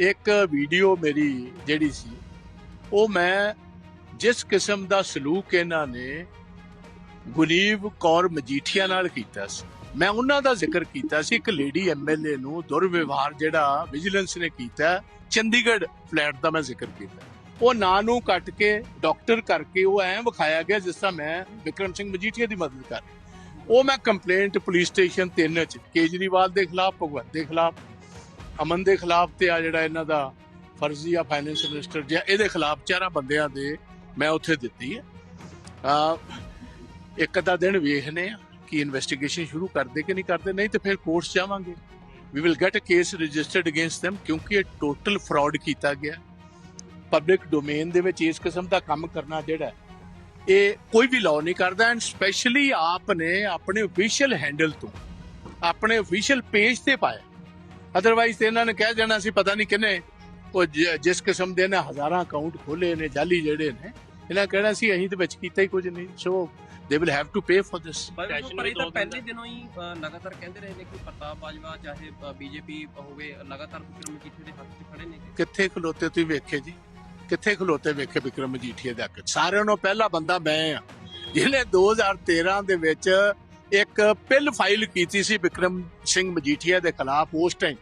ਇੱਕ ਵੀਡੀਓ ਮੇਰੀ ਜਿਹੜੀ ਸੀ, ਉਹ ਮੈਂ ਜਿਸ ਕਿਸਮ ਦਾ ਸਲੂਕ ਇਹਨਾਂ ਨੇ ਗੁਨੀਵ ਕੌਰ ਮਜੀਠੀਆ ਨਾਲ ਕੀਤਾ ਸੀ, ਮੈਂ ਉਹਨਾਂ ਦਾ ਜ਼ਿਕਰ ਕੀਤਾ ਸੀ, ਇੱਕ ਲੇਡੀ ਐਮਐਲਏ ਨੂੰ ਦੁਰਵਿਵਹਾਰ ਜਿਹੜਾ ਵਿਜੀਲੈਂਸ ਨੇ ਕੀਤਾ, ਚੰਡੀਗੜ੍ਹ ਫਲੈਟ ਦਾ ਮੈਂ ਜ਼ਿਕਰ ਕੀਤਾ। ਉਹ ਨਾਂ ਨੂੰ ਕੱਟ ਕੇ ਡਾਕਟਰ ਕਰਕੇ ਉਹ ਐਂ ਵਿਖਾਇਆ ਗਿਆ ਜਿਸ ਤਰ੍ਹਾਂ ਮੈਂ ਵਿਕਰਮ ਸਿੰਘ ਮਜੀਠੀਆ ਦੀ ਮਦਦ ਕਰ ਉਹ ਮੈਂ ਕੰਪਲੇਂਟ ਪੁਲਿਸ ਸਟੇਸ਼ਨ 3 ਚ ਕੇਜਰੀਵਾਲ ਦੇ ਖਿਲਾਫ, ਭਗਵੰਤ ਦੇ ਖਿਲਾਫ ਅਮਨ ਦੇ ਖਿਲਾਫ ਤੇ ਆ ਜਿਹੜਾ ਇਹਨਾਂ ਦਾ ਫਰਜ਼ੀ ਆ ਫਾਈਨੈਂਸ ਮਿਨਿਸਟਰ ਜਿਹਾ, ਇਹਦੇ ਖਿਲਾਫ ਚਾਰਾਂ ਬੰਦਿਆਂ ਦੇ ਮੈਂ ਉੱਥੇ ਦਿੱਤੀ ਹੈ। ਆ, ਇੱਕ ਅੱਧਾ ਦਿਨ ਵੇਖਨੇ ਆ ਕਿ ਇਨਵੈਸਟੀਗੇਸ਼ਨ ਸ਼ੁਰੂ ਕਰਦੇ ਕਿ ਨਹੀਂ ਕਰਦੇ, ਨਹੀਂ ਤੇ ਫਿਰ ਕੋਰਟਸ ਜਾਵਾਂਗੇ। We will get a case registered against them ਕਿਉਂਕਿ ਇਹ ਟੋਟਲ ਫਰਾਡ ਕੀਤਾ ਗਿਆ। ਪਬਲਿਕ ਡੋਮੇਨ ਦੇ ਵਿੱਚ ਇਸ ਕਿਸਮ ਦਾ ਕੰਮ ਕਰਨਾ ਜਿਹੜਾ ਇਹ ਕੋਈ ਵੀ ਲਾਅ ਨਹੀਂ ਕਰਦਾ ਐਂਡ ਸਪੈਸ਼ਲੀ ਆਪ ਨੇ ਆਪਣੇ ਅਫੀਸ਼ੀਅਲ ਹੈਂਡਲ ਤੋਂ, ਆਪਣੇ ਅਫੀਸ਼ੀਅਲ ਪੇਜ ਤੇ ਪਾਇਆ। ਅਦਰਵਾਈਜ਼ ਤੇ ਇਹਨਾਂ ਨੇ ਕਹਿ ਦੇਣਾ ਸੀ ਪਤਾ ਨਹੀਂ ਕਿਨੇ ਉਹ ਜਿਸ ਕਿਸਮ ਦੇ ਨੇ ਹਜ਼ਾਰਾਂ ਅਕਾਊਂਟ ਖੋਲੇ ਨੇ ਜਾਲੀ ਜਿਹੜੇ ਨੇ ਇਹਨਾਂ ਕਹਿਣਾ ਸੀ ਅਸੀਂ ਤੇ ਵਿੱਚ ਕੀਤਾ ਹੀ ਕੁਝ ਨਹੀਂ so they will have to pay for this ਪਰ Session ਪਰ ਵੀ ਇਹ ਤਾਂ ਦੋ ਦਿਨ ਪਹਿਲੇ ਦਿਨੋਂ ਹੀ ਅ, ਲਗਾਤਾਰ ਕਹਿੰਦੇ ਰਹੇ ਨੇ ਕਿ ਪ੍ਰਤਾਪ ਬਾਜਵਾ ਚਾਹੇ ਬੀਜੇਪੀ ਹੋਵੇ ਲਗਾਤਾਰ ਵਿਕਰਮ ਮਜੀਠੀਆ ਦੇ ਹੱਥ 'ਚ ਖੜੇ ਨੇ ਕਿੱਥੇ ਖਲੋਤੇ ਤੁਸੀਂ ਵੇਖੇ ਜੀ? ਕਿੱਥੇ ਖਲੋਤੇ ਵੇਖੇ ਵਿਕਰਮ ਮਜੀਠੀਆ ਦੇ? ਸਾਰਿਆਂ ਨੂੰ ਪਹਿਲਾ ਬੰਦਾ ਮੈਂ ਆ ਜਿਹਨੇ 2013 ਦੇ ਵਿੱਚ ਇੱਕ ਪਿੱਲ ਫਾਈਲ ਕੀਤੀ ਸੀ ਵਿਕਰਮ ਸਿੰਘ ਮਜੀਠੀਆ ਦੇ ਖਿਲਾਫ ਉਸ ਟਾਈਮ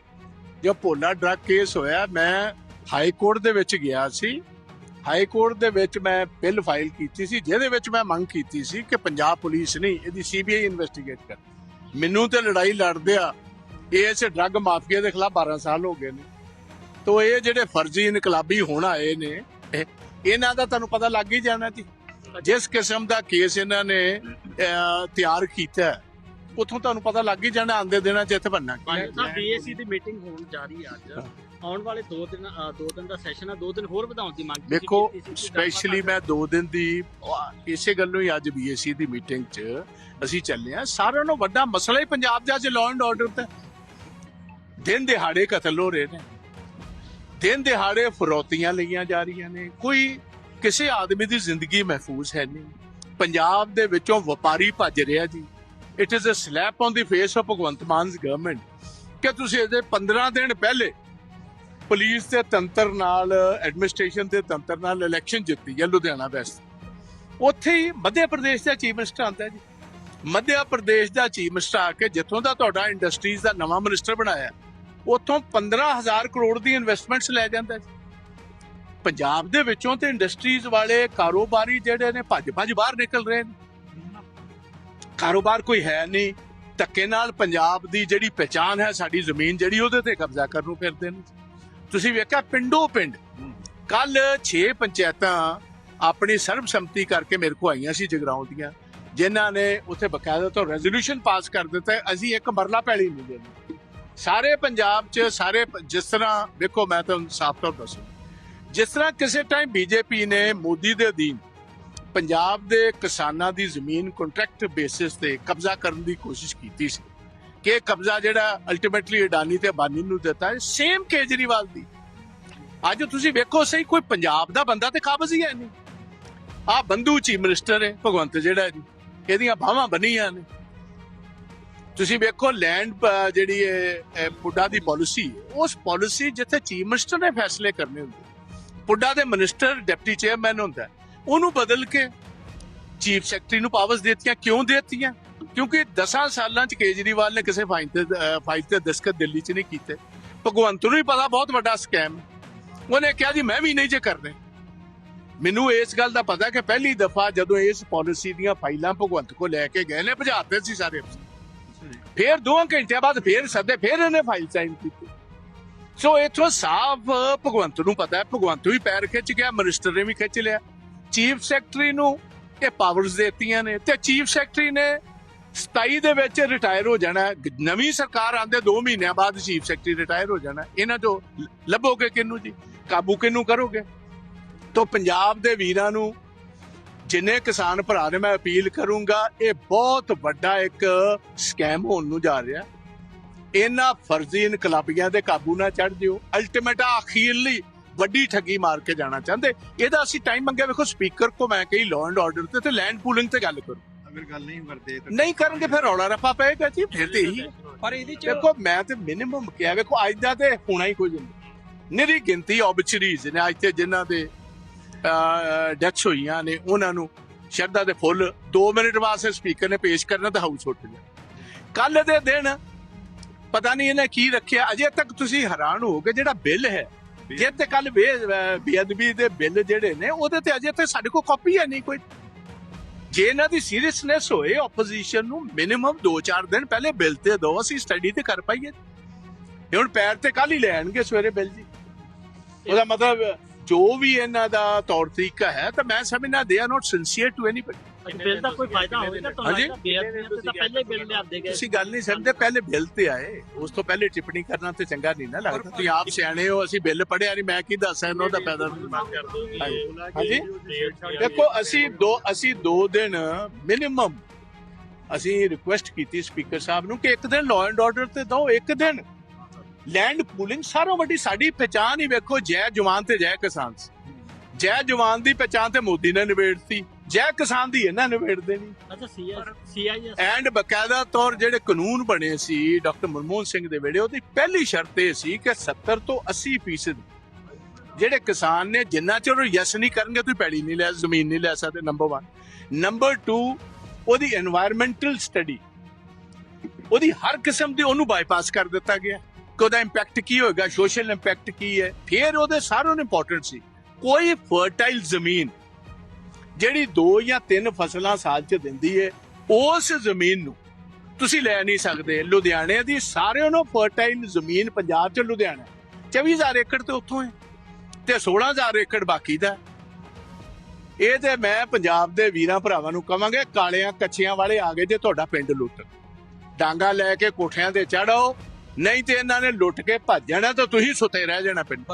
ਜੋ ਭੋਲਾ ਡਰੱਗ ਕੇਸ ਹੋਇਆ ਮੈਂ ਹਾਈ ਕੋਰਟ ਦੇ ਵਿੱਚ ਗਿਆ ਸੀ। ਹਾਈ ਕੋਰਟ ਦੇ ਵਿੱਚ ਮੈਂ ਬਿੱਲ ਫਾਈਲ ਕੀਤੀ ਸੀ ਜਿਹਦੇ ਵਿੱਚ ਮੈਂ ਮੰਗ ਕੀਤੀ ਸੀ ਕਿ ਪੰਜਾਬ ਪੁਲਿਸ ਨਹੀਂ ਇਹਦੀ ਸੀਬੀਆਈ ਇਨਵੈਸਟੀਗੇਟ ਕਰ। ਮੈਨੂੰ ਤੇ ਲੜਾਈ ਲੜਦੇ ਆ ਇਸ ਡਰੱਗ ਮਾਫੀਆ ਦੇ ਖਿਲਾਫ 12 ਸਾਲ ਹੋ ਗਏ ਨੇ। ਤੋ ਇਹ ਜਿਹੜੇ ਫਰਜ਼ੀ ਇਨਕਲਾਬੀ ਹੁਣ ਆਏ ਨੇ ਇਹਨਾਂ ਦਾ ਤੁਹਾਨੂੰ ਪਤਾ ਲੱਗ ਹੀ ਜਾਣਾ ਜੀ। ਜਿਸ ਕਿਸਮ ਦਾ ਕੇਸ ਇਹਨਾਂ ਨੇ ਤਿਆਰ ਕੀਤਾ ਹੈ, ਉੱਥੋਂ ਤੁਹਾਨੂੰ ਪਤਾ ਲੱਗ ਹੀ ਜਾਣਾ ਆਂਦੇ ਦਿਨਾਂ ਚ ਇੱਥੇ ਬੰਨਾ ਹੈ। ਤਾਂ ਬੀਏਸੀ ਦੀ ਮੀਟਿੰਗ ਹੋਣ ਜਾ ਰਹੀ ਹੈ ਅੱਜ। ਆਉਣ ਵਾਲੇ 2 ਦਿਨ 2 ਦਿਨ ਦਾ ਸੈਸ਼ਨ ਆ 2 ਦਿਨ ਹੋਰ ਵਧਾਉਣ ਦੀ ਮੰਗ ਗੱਲਬਾਤ ਸਪੈਸ਼ਲੀ ਮੈਂ 2 ਦਿਨ ਦੀ ਇਸੇ ਗੱਲੋਂ ਹੀ ਅੱਜ ਬੀਏਸੀ ਦੀ ਮੀਟਿੰਗ 'ਚ ਅਸੀਂ ਚੱਲੇ ਆ ਸਾਰਿਆਂ ਨੂੰ ਵੱਡਾ ਮਸਲਾ ਹੀ ਪੰਜਾਬ ਦਾ ਅੱਜ ਲਾਅ ਐਂਡ ਆਰਡਰ ਤੇ। ਦਿਨ ਦਿਹਾੜੇ ਕਤਲ ਹੋ ਰਹੇ ਨੇ। ਦਿਨ ਦਿਹਾੜੇ ਫਰੋਤੀਆਂ ਲਈਆਂ ਜਾ ਰਹੀਆਂ ਨੇ। ਕੋਈ ਕਿਸੇ ਆਦਮੀ ਦੀ ਜ਼ਿੰਦਗੀ ਮਹਿਫੂਜ਼ ਹੈ ਨਹੀਂ। ਪੰਜਾਬ ਦੇ ਵਿੱਚੋਂ ਵਪਾਰੀ ਭੱਜ ਰਿਹਾ ਜੀ। It is a slap on the face of Bhagwant Mann's government ਕਿ ਤੁਸੀਂ ਇਹਦੇ 15 ਦਿਨ ਪਹਿਲੇ ਪੁਲਿਸ ਦੇ ਤੰਤਰ ਨਾਲ ਐਡਮਿਨਿਸਟ੍ਰੇਸ਼ਨ ਦੇ ਤੰਤਰ ਨਾਲ ਇਲੈਕਸ਼ਨ ਜਿੱਤੀ ਹੈ ਲੁਧਿਆਣਾ ਵੈਸਟ ਉੱਥੇ ਹੀ ਮੱਧ ਪ੍ਰਦੇਸ਼ ਦਾ ਚੀਫ ਮਿਨਿਸਟਰ ਆਂਦਾ ਜੀ। ਮੱਧ ਪ੍ਰਦੇਸ਼ ਦਾ ਚੀਫ ਮਿਨਿਸਟਰ ਆ ਕੇ ਜਿੱਥੋਂ ਦਾ ਤੁਹਾਡਾ ਇੰਡਸਟਰੀਜ਼ ਦਾ ਨਵਾਂ ਮਿਨਿਸਟਰ ਬਣਾਇਆ, ਉੱਥੋਂ 15000 ਕਰੋੜ ਦੀ ਇਨਵੈਸਟਮੈਂਟਸ ਲੈ ਜਾਂਦਾ ਜੀ। ਪੰਜਾਬ ਦੇ ਵਿੱਚੋਂ ਤੇ ਇੰਡਸਟਰੀਜ਼ ਵਾਲੇ ਕਾਰੋਬਾਰੀ ਜਿਹੜੇ ਨੇ ਭੱਜ ਭੱਜ ਬਾਹਰ ਨਿਕਲ ਰਹੇ ਨੇ। ਕਾਰੋਬਾਰ ਕੋਈ ਹੈ ਨਹੀਂ, ਧੱਕੇ ਨਾਲ ਪੰਜਾਬ ਦੀ ਜਿਹੜੀ ਪਛਾਣ ਹੈ, ਸਾਡੀ ਜ਼ਮੀਨ ਜਿਹੜੀ ਉਹਦੇ ਤੇ ਕਬਜ਼ਾ ਕਰਨ ਨੂੰ ਫਿਰਦੇ ਨੇ। ਤੁਸੀਂ ਵੇਖਿਆ ਪਿੰਡੋ ਪਿੰਡ ਕੱਲ 6 ਪੰਚਾਇਤਾਂ ਆਪਣੀ ਸਰਬਸੰਮਤੀ ਕਰਕੇ ਮੇਰੇ ਕੋ ਆਈਆਂ ਸੀ ਜਗਰਾਉਂ ਦੀਆਂ, ਜਿਨ੍ਹਾਂ ਨੇ ਉੱਥੇ ਬਕਾਇਦਾ ਤੋਂ ਰੈਜ਼ੋਲੂਸ਼ਨ ਪਾਸ ਕਰ ਦਿੱਤਾ ਅਸੀਂ ਇੱਕ ਮਰਲਾ ਪੈਲੀ ਨਹੀਂ ਦੇਣੀ। ਸਾਰੇ ਪੰਜਾਬ 'ਚ, ਸਾਰੇ ਜਿਸ ਤਰ੍ਹਾਂ, ਵੇਖੋ ਮੈਂ ਤੁਹਾਨੂੰ ਸਾਫ਼ ਤੌਰ ਦੱਸੂ, ਜਿਸ ਤਰ੍ਹਾਂ ਕਿਸੇ ਟਾਈਮ ਬੀਜੇਪੀ ਨੇ ਮੋਦੀ ਦੇ ਅਧੀਨ ਪੰਜਾਬ ਦੇ ਕਿਸਾਨਾਂ ਦੀ ਜ਼ਮੀਨ ਕੰਟਰੈਕਟ ਬੇਸਿਸ ਤੇ ਕਬਜ਼ਾ ਕਰਨ ਦੀ ਕੋਸ਼ਿਸ਼ ਕੀਤੀ ਸੀ ਕਿ ਕਬਜ਼ਾ ਜਿਹੜਾ ਅਲਟੀਮੇਟਲੀ ਅਡਾਨੀ ਤੇ ਬਾਨੀ ਨੂੰ ਦਿੱਤਾ ਹੈ ਸੇਮ ਕੇਜਰੀਵਾਲ ਦੀ। ਅੱਜ ਤੁਸੀਂ ਵੇਖੋ ਸਹੀ ਕੋਈ ਪੰਜਾਬ ਦਾ ਬੰਦਾ ਤੇ ਕਾਬਜ਼ ਹੀ ਹੈ ਨਹੀਂ। ਆ ਬੰਦੂ ਚੀਫ ਮਿਨਿਸਟਰ ਹੈ ਭਗਵੰਤ ਜਿਹੜਾ ਜੀ ਇਹਦੀਆਂ ਬਾਹਾਂ ਬਣੀਆਂ ਨੇ। ਤੁਸੀਂ ਵੇਖੋ ਲੈਂਡ ਜਿਹੜੀ ਹੈ ਪੁੱਡਾ ਦੀ ਪਾਲਿਸੀ ਉਸ ਪਾਲਿਸੀ ਜਿੱਥੇ ਚੀਫ ਮਿਨਿਸਟਰ ਨੇ ਫੈਸਲੇ ਕਰਨੇ ਹੁੰਦੇ। ਪੁੱਡਾ ਦੇ ਮਿਨਿਸਟਰ ਡਿਪਟੀ ਚੇਅਰਮੈਨ ਹੁੰਦਾ ਹੈ, ਉਹਨੂੰ ਬਦਲ ਕੇ ਚੀਫ ਸੈਕਟਰੀ ਨੂੰ ਪਾਵਰਸ ਦਿੱਤੀਆਂ ਕਿਉਂ ਦਿੱਤੀਆਂ? ਕਿਉਂਕਿ 10 ਸਾਲਾਂ ਚ ਕੇਜਰੀਵਾਲ ਨੇ ਕਿਸੇ ਫਾਈਲ ਤੇ ਅਹ, ਫਾਈਲ ਤੇ ਦਸਤਖਤ ਦਿੱਲੀ ਚ ਨਹੀਂ ਕੀਤੇ। ਭਗਵੰਤ ਨੂੰ ਵੀ ਪਤਾ ਬਹੁਤ ਵੱਡਾ ਸਕੈਮ ਉਹਨੇ ਕਿਹਾ ਜੀ ਮੈਂ ਵੀ ਨਹੀਂ ਜੇ ਕਰਨੇ। ਮੈਨੂੰ ਇਸ ਗੱਲ ਦਾ ਪਤਾ ਕਿ ਪਹਿਲੀ ਦਫਾ ਜਦੋਂ ਇਸ ਪਾਲਿਸੀ ਦੀਆਂ ਫਾਈਲਾਂ ਭਗਵੰਤ ਕੋ ਲੈ ਕੇ ਗਏ ਨੇ ਭਜਾਤੇ ਸੀ ਸਾਰੇ। ਅਫਸਰ। ਫਿਰ 2 ਘੰਟਿਆਂ ਬਾਅਦ ਫਿਰ ਸੱਦੇ ਫਿਰ ਇਹਨੇ ਫਾਈਲ ਸਾਈਨ ਕੀਤੀ। ਸੋ ਇਥੋਂ ਸਾਫ਼ ਭਗਵੰਤ ਨੂੰ ਪਤਾ ਹੈ। ਭਗਵੰਤ ਵੀ ਪੈਰ ਖਿੱਚ ਗਿਆ ਮਿਨਿਸਟਰ ਨੇ ਵੀ ਖਿੱਚ ਲਿਆ। ਚੀਫ ਸੈਕਟਰੀ ਨੂੰ ਇਹ ਪਾਵਰਸ ਦਿੱਤੀਆਂ ਨੇ ਤੇ ਚੀਫ ਸੈਕਟਰੀ ਨੇ 27 ਦੇ ਵਿੱਚ ਰਿਟਾਇਰ ਹੋ ਜਾਣਾ ਨਵੀਂ ਸਰਕਾਰ ਆਂਦੇ 2 ਮਹੀਨਿਆਂ ਬਾਅਦ ਚੀਫ ਸੈਕਟਰੀ ਰਿਟਾਇਰ ਹੋ ਜਾਣਾ ਇਹਨਾਂ ਤੋਂ ਲੱਭੋਗੇ ਕਿਹਨੂੰ ਜੀ? ਕਾਬੂ ਕਿਹਨੂੰ ਕਰੋਗੇ? ਤੋਂ ਪੰਜਾਬ ਦੇ ਵੀਰਾਂ ਨੂੰ ਜਿੰਨੇ ਕਿਸਾਨ ਭਰਾ ਨੇ, ਮੈਂ ਅਪੀਲ ਕਰੂੰਗਾ, ਇਹ ਬਹੁਤ ਵੱਡਾ ਇੱਕ ਸਕੈਮ ਹੋਣ ਨੂੰ ਜਾ ਰਿਹਾ ਇਹਨਾਂ ਫਰਜ਼ੀ ਇਨਕਲਾਬੀਆਂ ਦੇ ਕਾਬੂ ਨਾ ਚੜ ਜਿਓ। ਅਲਟੀਮੇਟ ਅਖੀਰਲੀ ਵੱਡੀ ਠੱਗੀ ਮਾਰ ਕੇ ਜਾਣਾ ਚਾਹੁੰਦੇ। ਇਹਦਾ ਅਸੀਂ ਟਾਈਮ ਮੰਗਿਆ ਵੇਖੋ ਸਪੀਕਰ ਕੋ ਮੈਂ ਕਹੀ ਲਾਅ ਐਂਡ ਆਰਡਰ ਤੇ ਤੇ ਲੈਂਡ ਪੂਲਿੰਗ ਤੇ ਗੱਲ ਕਰੋ। ਅਗਰ ਗੱਲ ਨਹੀਂ ਵਰਦੇ ਤਾਂ ਨਹੀਂ ਕਰਨਗੇ ਫਿਰ ਰੌਲਾ ਰੱਪਾ ਪਏਗਾ ਜੀ ਫਿਰ ਤੇ ਹੈ। ਪਰ ਇਹਦੇ 'ਚ ਦੇਖੋ ਮੈਂ ਤੇ ਮਿਨੀਮਮ ਕਿਹਾ ਵੇਖੋ ਅੱਜ ਦਾ ਤੇ ਹੋਣਾ ਹੀ ਕੁਝ ਨਹੀਂ। ਨਿਰੀ ਗਿਣਤੀ ਆਬਚਰੀਜ਼ ਨੇ ਅੱਜ ਤੇ ਜਿਨ੍ਹਾਂ ਦੇ ਡੈਥਸ ਹੋਈਆਂ ਨੇ ਉਹਨਾਂ ਨੂੰ ਸ਼ਰਧਾ ਦੇ ਫੁੱਲ। 2 ਮਿੰਟ ਵਾਸਤੇ ਸਪੀਕਰ ਨੇ ਪੇਸ਼ ਕਰਨਾ ਤਾਂ ਹਾਊਸ ਉੱਠ ਗਿਆ। ਕੱਲ ਦੇ ਦਿਨ ਪਤਾ ਨਹੀਂ ਇਹਨੇ ਕੀ ਰੱਖਿਆ ਅਜੇ ਤੱਕ ਤੁਸੀਂ ਹੈਰਾਨ ਹੋਗੇ ਜਿਹੜਾ ਬਿੱਲ ਹੈ। ਜੇ ਤੇ ਕੱਲ ਬੇਅਦਬੀ ਦੇ ਬਿੱਲ ਜਿਹੜੇ ਨੇ, ਉਹਦੇ ਤੇ ਅਜੇ ਤੇ ਸਾਡੇ ਕੋਲ ਕਾਪੀ ਹੈ ਨਹੀਂ ਕੋਈ। ਜੇ ਇਹਨਾਂ ਦੀ ਸੀਰੀਅਸਨੈਸ ਹੋਏ ਆਪੋਜੀਸ਼ਨ ਨੂੰ ਮਿਨੀਮਮ 2-4 ਦਿਨ ਪਹਿਲੇ ਬਿੱਲ ਤੇ ਦੋ ਅਸੀਂ ਸਟੱਡੀ ਤੇ ਕਰ ਪਾਈਏ। ਹੁਣ ਪੈਰ ਤੇ ਕੱਲ ਹੀ ਲੈਣਗੇ ਸਵੇਰੇ ਬਿੱਲ ਜੀ। ਉਹਦਾ ਮਤਲਬ ਜੋ ਵੀ ਇਹਨਾਂ ਦਾ ਤੌਰ ਤਰੀਕਾ ਹੈ ਤਾਂ ਮੈਂ ਸਮਝਦਾ they are not sincere to anybody bill ਦਾ ਕੋਈ ਫਾਇਦਾ ਹੋਵੇਗਾ ਤੁਹਾਨੂੰ ਪਹਿਲੇ ਬਿੱਲ ਲਿਆਂਦੇ ਗਏ। ਤੁਸੀਂ ਗੱਲ ਨਹੀਂ ਸਮਝਦੇ ਪਹਿਲੇ ਬਿੱਲ ਤੇ ਆਏ। ਉਸ ਤੋਂ ਪਹਿਲੇ ਟਿੱਪਣੀ ਕਰਨਾ ਤੇ ਚੰਗਾ ਨਹੀਂ ਨਾ ਲੱਗਦਾ। ਤੁਸੀਂ ਆਪ ਸਿਆਣੇ ਹੋ ਅਸੀਂ ਬਿੱਲ ਪੜਿਆ ਨਹੀਂ ਮੈਂ ਕੀ ਦੱਸਾਂ ਇਹਨਾਂ ਦਾ ਪੈਦਾ ਹਾਂਜੀ। ਦੇਖੋ ਅਸੀਂ ਦੋ ਅਸੀਂ ਦੋ ਦਿਨ ਮਿਨੀਮਮ ਅਸੀਂ ਰਿਕੁਐਸਟ ਕੀਤੀ ਸਪੀਕਰ ਸਾਹਿਬ ਨੂੰ ਕਿ ਇੱਕ ਦਿਨ ਲਾਅ ਐਂਡ ਆਰਡਰ ਤੇ ਦਿਓ ਇੱਕ ਦਿਨ। ਲੈਂਡ ਪੂਲਿੰਗ ਸਾਰੋਂ ਵੱਡੀ ਸਾਡੀ ਪਛਾਣ ਹੀ ਵੇਖੋ ਜੈ ਜਵਾਨ ਤੇ ਜੈ ਕਿਸਾਨ ਜੈ ਜਵਾਨ ਦੀ ਪਛਾਣ ਤੇ ਮੋਦੀ ਨੇ ਨਿਬੇੜਤੀ ਜੈ ਕਿਸਾਨ ਦੀ ਇਹਨਾਂ ਨਿਬੇੜਦੇ ਨਹੀਂ। ਅੱਛਾ ਸੀਆਈਐਸ ਐਂਡ ਬਕਾਇਦਾ ਤੌਰ ਜਿਹੜੇ ਕਾਨੂੰਨ ਬਣੇ ਸੀ ਡਾਕਟਰ ਮਨਮੋਹਨ ਸਿੰਘ ਦੇ ਵੇਲੇ ਉਹਦੀ ਪਹਿਲੀ ਸ਼ਰਤ ਇਹ ਸੀ ਕਿ 70 ਤੋਂ 80% ਜਿਹੜੇ ਕਿਸਾਨ ਨੇ ਜਿੰਨਾ ਚਿਰ ਉਹ ਯਸ ਨਹੀਂ ਕਰਨਗੇ ਤੁਸੀਂ ਪੈੜੀ ਨਹੀਂ ਲੈ ਜ਼ਮੀਨ ਨਹੀਂ ਲੈ ਸਕਦੇ ਨੰਬਰ 1 ਨੰਬਰ 2 ਉਹਦੀ এনवायरमेंटਲ ਸਟੱਡੀ ਉਹਦੀ ਹਰ ਕਿਸਮ ਦੀ ਉਹਨੂੰ ਬਾਈਪਾਸ ਕਰ ਦਿੱਤਾ ਗਿਆ। ਕਿ ਉਹਦਾ ਇੰਪੈਕਟ ਕੀ ਹੋਏਗਾ ਸੋਸ਼ਲ ਇੰਪੈਕਟ ਕੀ ਹੈ ਫਿਰ ਉਹਦੇ ਸਾਰਿਆਂ ਨੂੰ ਇੰਪੋਰਟੈਂਟ ਸੀ ਕੋਈ ਫਰਟਾਈਲ ਜ਼ਮੀਨ ਜਿਹੜੀ ਦੋ ਜਾਂ ਤਿੰਨ ਫਸਲਾਂ ਸਾਲ 'ਚ ਦਿੰਦੀ ਹੈ ਉਸ ਜ਼ਮੀਨ ਨੂੰ ਤੁਸੀਂ ਲੈ ਨਹੀਂ ਸਕਦੇ ਲੁਧਿਆਣੇ ਦੀ ਸਾਰਿਆਂ ਨੂੰ ਫਰਟਾਈਲ ਜ਼ਮੀਨ ਪੰਜਾਬ 'ਚ ਲੁਧਿਆਣਾ 24000 ਏਕੜ ਤੇ ਉੱਥੋਂ ਹੈ ਤੇ 16000 ਏਕੜ ਬਾਕੀ ਦਾ ਇਹ ਤੇ ਮੈਂ ਪੰਜਾਬ ਦੇ ਵੀਰਾਂ ਭਰਾਵਾਂ ਨੂੰ ਕਵਾਂਗੇ ਕਾਲਿਆਂ ਕੱਚਿਆਂ ਵਾਲੇ ਆ ਗਏ ਜੇ ਤੁਹਾਡਾ ਪਿੰਡ ਲੁੱਟ ਡਾਂਗਾ ਲੈ ਕੇ ਕੋਠਿਆਂ ਤੇ ਚੜੋ ਨਹੀਂ ਤੇ ਇਹਨਾਂ ਨੇ ਲੁੱਟ ਕੇ ਭੱਜ ਜਾਣਾ ਤਾਂ ਤੁਸੀਂ ਸੁੱਤੇ ਰਹਿ ਜਾਣਾ ਪਿੰਡ।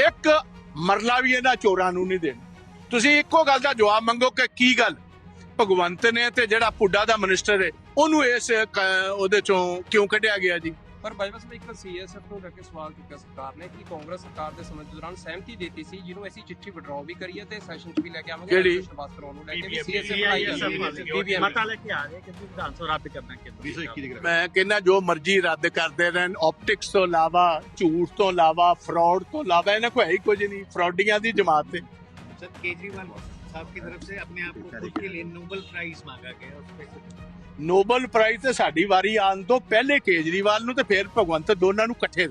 ਇੱਕ ਮਰਲਾ ਵੀ ਇਹਨਾਂ ਚੋਰਾਂ ਨੂੰ ਨਹੀਂ ਦੇਣਾ। ਤੁਸੀਂ ਇੱਕੋ ਗੱਲ ਦਾ ਜਵਾਬ ਮੰਗੋ ਕਿ ਕੀ ਗੱਲ? ਭਗਵੰਤ ਨੇ ਤੇ ਜਿਹੜਾ ਪੁੱਡਾ ਦਾ ਮਿਨਿਸਟਰ ਹੈ ਉਹਨੂੰ ਇਸ ਉਹਦੇ ਚੋਂ ਕਿਉਂ ਕੱਢਿਆ ਗਿਆ ਜੀ? ਪਰ ਬਜਵਸ ਵਿੱਚ ਇੱਕ ਸੀਐਸਐਫ ਨੂੰ ਲੈ ਕੇ ਸਵਾਲ ਚੁੱਕਿਆ ਸਰਕਾਰ ਨੇ ਕਿ ਕਾਂਗਰਸ ਸਰਕਾਰ ਦੇ ਸਮੇਂ ਦੌਰਾਨ ਸਹਿਮਤੀ ਦਿੱਤੀ ਸੀ ਜਿਹਨੂੰ ਅਸੀਂ ਚਿੱਠੀ ਵਿਡਰਾਅ ਵੀ ਕਰੀ ਹੈ ਤੇ ਸੈਸ਼ਨ 'ਚ ਵੀ ਲੈ ਕੇ ਆਵਾਂਗੇ ਜਿਹੜੀ ਸ਼ਬਾਸ ਕਰਾਉਣ ਨੂੰ ਲੈ ਕੇ ਸੀਐਸਐਫ ਮਤਾ ਲੈ ਕੇ ਆ ਰਹੇ ਕਿ ਵਿਧਾਨ ਸਭਾ ਰੱਦ ਕਰਨਾ ਕਿ ਮੈਂ ਕਹਿੰਦਾ ਜੋ ਮਰਜ਼ੀ ਰੱਦ ਕਰਦੇ ਰਹਿਣ ਆਪਟਿਕਸ ਤੋਂ ਇਲਾਵਾ ਝੂਠ ਤੋਂ ਇਲਾਵਾ ਫਰਾਡ ਤੋਂ ਇਲਾਵਾ ਇਹਨਾਂ ਕੋਈ ਕੁਝ ਨਹੀਂ ਫਰਾਡੀਆਂ ਦੀ ਜਮਾਤ ਤੇ। ਸਰ ਕੇਜਰੀਵਾਲ साहब की तरफ से अपने आप को खुद के लिए नोबल प्राइज मांगा गया उस पे ਨੋਬਲ ਪ੍ਰਾਈਜ਼ ਤੇ ਸਾਡੀ ਵਾਰੀ ਆਉਣ ਤੋਂ ਪਹਿਲੇ ਕੇਜਰੀਵਾਲ ਨੂੰ ਤੇ ਫਿਰ ਭਗਵੰਤ ਦੋਨਾਂ ਨੂੰ ਇਕੱਠੇ